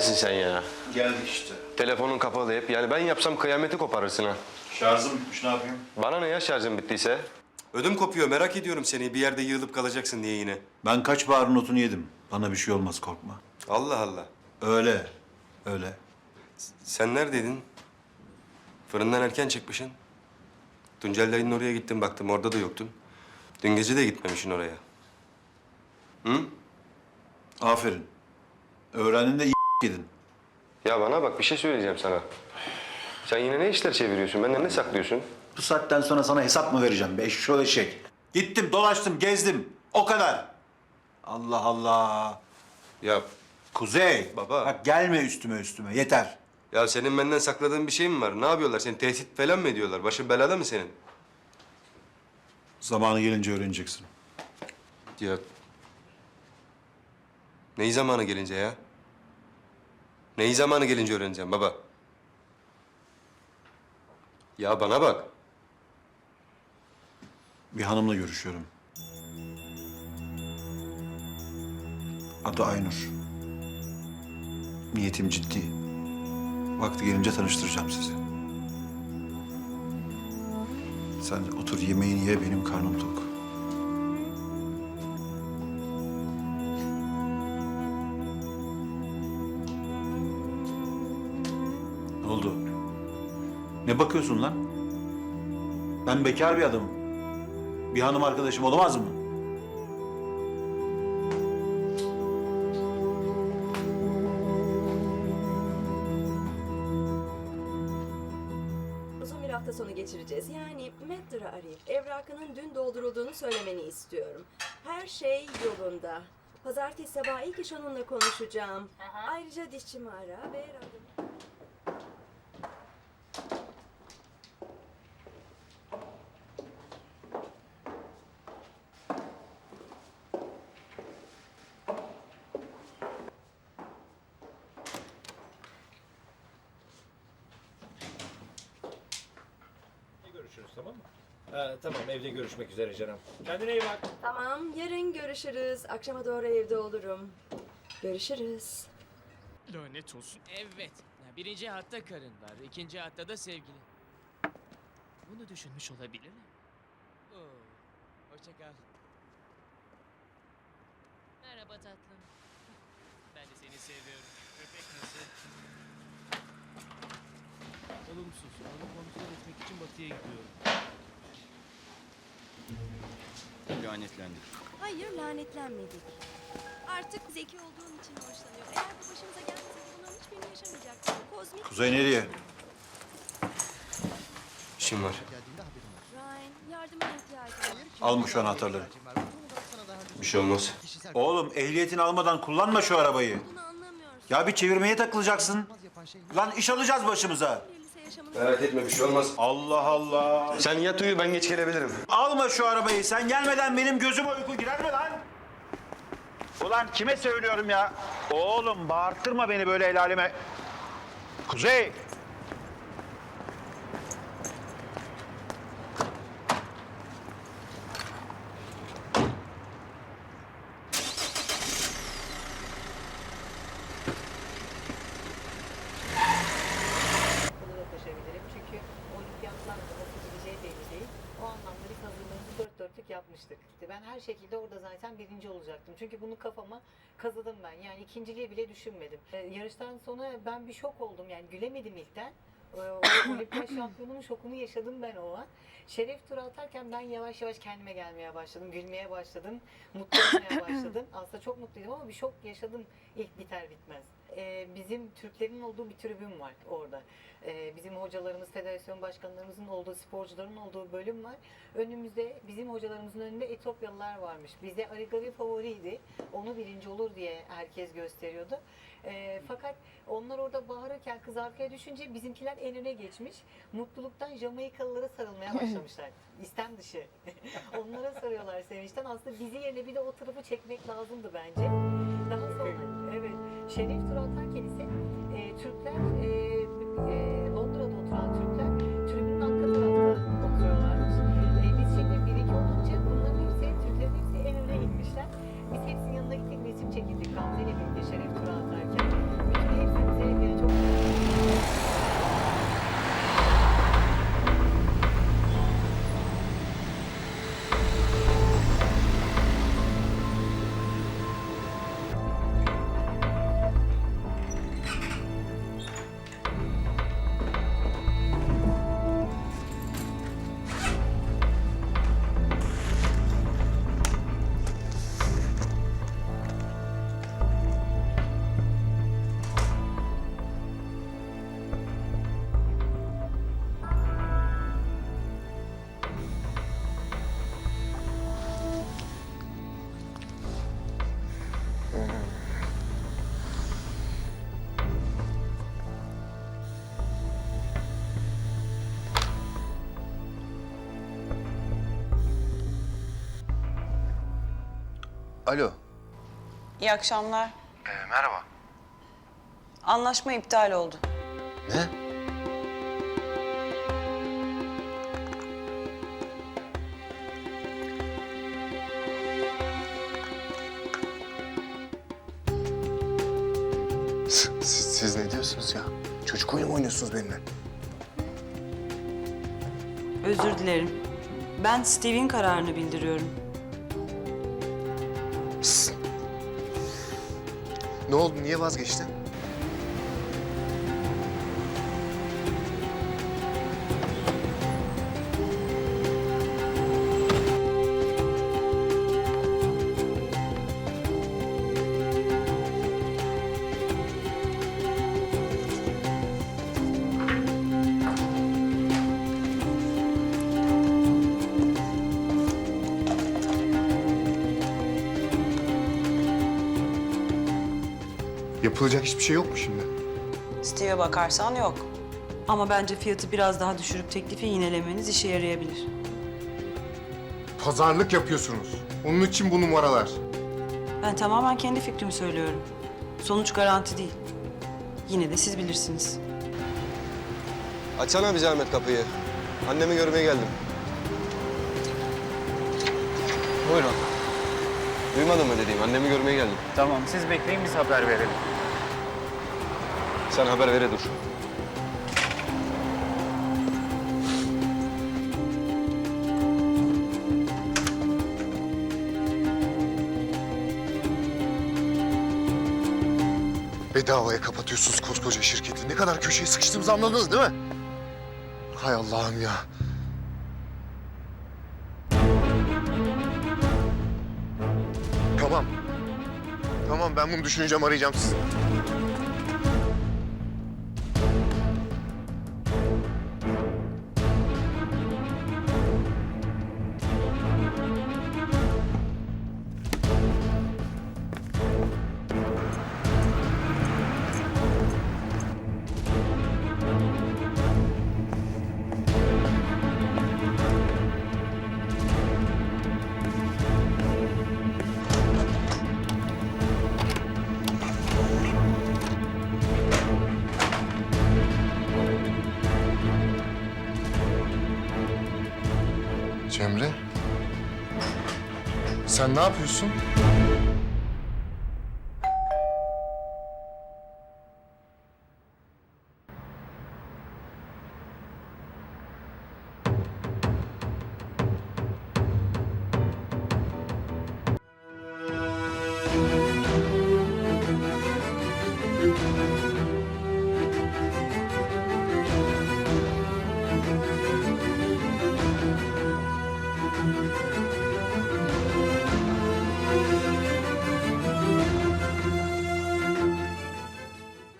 Neredesin sen ya? Geldik işte. Telefonun kapalı hep. Yani ben yapsam kıyameti koparırsın ha. Şarjım bitmiş ne yapayım? Bana ne ya şarjın bittiyse? Ödüm kopuyor merak ediyorum seni. Bir yerde yığılıp kalacaksın diye yine. Ben kaç baharın notunu yedim. Bana bir şey olmaz korkma. Allah Allah. Öyle. Öyle. Sen neredeydin? Fırından erken çıkmışsın. Tuncel dayının oraya gittim baktım orada da yoktun. Dün gece de gitmemişsin oraya. Hı? Aferin. Öğrendin de iyi yedin. Ya bana bak bir şey söyleyeceğim sana. Sen yine ne işler çeviriyorsun? Benden ne saklıyorsun? Bu saatten sonra sana hesap mı vereceğim be eşşoğlu eşek? Gittim, dolaştım, gezdim. O kadar. Allah Allah. Ya Kuzey. Baba. Bak gelme üstüme üstüme. Yeter. ya senin benden sakladığın bir şey mi var? Ne yapıyorlar? Seni tehdit falan mı ediyorlar? Başın belada mı senin? Zamanı gelince öğreneceksin. Ya neyi zamanı gelince ya? Neyi zamanı gelince öğreneceğim baba? Ya bana bak. Bir hanımla görüşüyorum. Adı Aynur. Niyetim ciddi. Vakti gelince tanıştıracağım sizi. Sen otur yemeğini ye, benim karnım tok. Ne oldu? Ne bakıyorsun lan? Ben bekar bir adamım. Bir hanım arkadaşım olamaz mı? Uzun bir hafta sonu geçireceğiz. Yani Matter'ı arayıp evrakının dün doldurulduğunu söylemeni istiyorum. Her şey yolunda. Pazartesi sabah ilk iş onunla konuşacağım. Ayrıca dişçimi ara ve randevu... Görüşürüz tamam mı? Ha, tamam evde görüşmek üzere canım. Kendine iyi bak. Tamam, yarın görüşürüz. Akşama doğru evde olurum. Görüşürüz. Lanet olsun. Evet. Ya Birinci hatta karın var, ikinci hatta da sevgili. Bunu düşünmüş olabilir mi? Oo, hoşça kal. Merhaba tatlım. Ben de seni seviyorum. Olumsuz. Onu kontrol etmek için batıya gidiyorum. Lanetlendik. Hayır, lanetlenmedik. Artık zeki olduğum için hoşlanıyor. Eğer bu başımıza gelmeseydi bunların hiçbirini yaşamayacaktık. Bu kozmik... Kuzey nereye? İşim var. Ryan, yardımına ihtiyacım var. Alma şu anahtarları. Bir şey olmaz. Oğlum ehliyetini almadan kullanma şu arabayı. Bunu anlamıyorsun. Ya bir çevirmeye takılacaksın. Lan iş alacağız başımıza. Yaşamını Merak etme bir şey olmaz. Allah Allah. Sen yat uyu ben geç gelebilirim. Alma şu arabayı. Sen gelmeden benim gözüme uyku girer mi lan? Ulan kime söylüyorum ya? Oğlum bağırttırma beni böyle el aleme. Kuzey. Ben her şekilde orada zaten birinci olacaktım. Çünkü bunu kafama kazıdım ben. Yani ikinciliği bile düşünmedim. Ee, yarıştan sonra ben bir şok oldum. Yani gülemedim ilkten. Ee, olimpiyat şampiyonunun şokunu yaşadım ben o an. Şeref turu atarken ben yavaş yavaş kendime gelmeye başladım. Gülmeye başladım. Mutlu olmaya başladım. Aslında çok mutluydum ama bir şok yaşadım ilk biter bitmez. Ee, bizim Türklerin olduğu bir tribün var orada. Ee, bizim hocalarımız, federasyon başkanlarımızın olduğu, sporcuların olduğu bölüm var. Önümüzde bizim hocalarımızın önünde Etiyopyalılar varmış. Bize Arigari favoriydi. Onu birinci olur diye herkes gösteriyordu. Ee, fakat onlar orada bağırırken kız arkaya düşünce bizimkiler en öne geçmiş. Mutluluktan Jamaikalılara sarılmaya başlamışlar. İstem dışı. Onlara sarıyorlar sevinçten. Aslında bizi yerine bir de o tarafı çekmek lazımdı bence. Daha sonra evet Şerif tur atarken ise e, Türkler e, e, Alo. İyi akşamlar. Ee, merhaba. Anlaşma iptal oldu. Ne? Diyorsunuz ya? Çocuk oyunu mu oynuyorsunuz benimle? Özür dilerim. Ben Steve'in kararını bildiriyorum. Ne oldu? Niye vazgeçtin? Yapılacak hiçbir şey yok mu şimdi? Steve'e bakarsan yok. Ama bence fiyatı biraz daha düşürüp teklifi yinelemeniz işe yarayabilir. Pazarlık yapıyorsunuz. Onun için bu numaralar. Ben tamamen kendi fikrimi söylüyorum. Sonuç garanti değil. Yine de siz bilirsiniz. Açsana bir zahmet kapıyı. Annemi görmeye geldim. Buyurun. Duymadın mı dediğim? Annemi görmeye geldim. Tamam siz bekleyin biz haber verelim. Sen haber vere dur. Bedavaya kapatıyorsunuz koskoca şirketi. Ne kadar köşeye sıkıştığımızı anladınız değil mi? Hay Allah'ım ya. Tamam. Tamam ben bunu düşüneceğim arayacağım sizi. Sen ne yapıyorsun?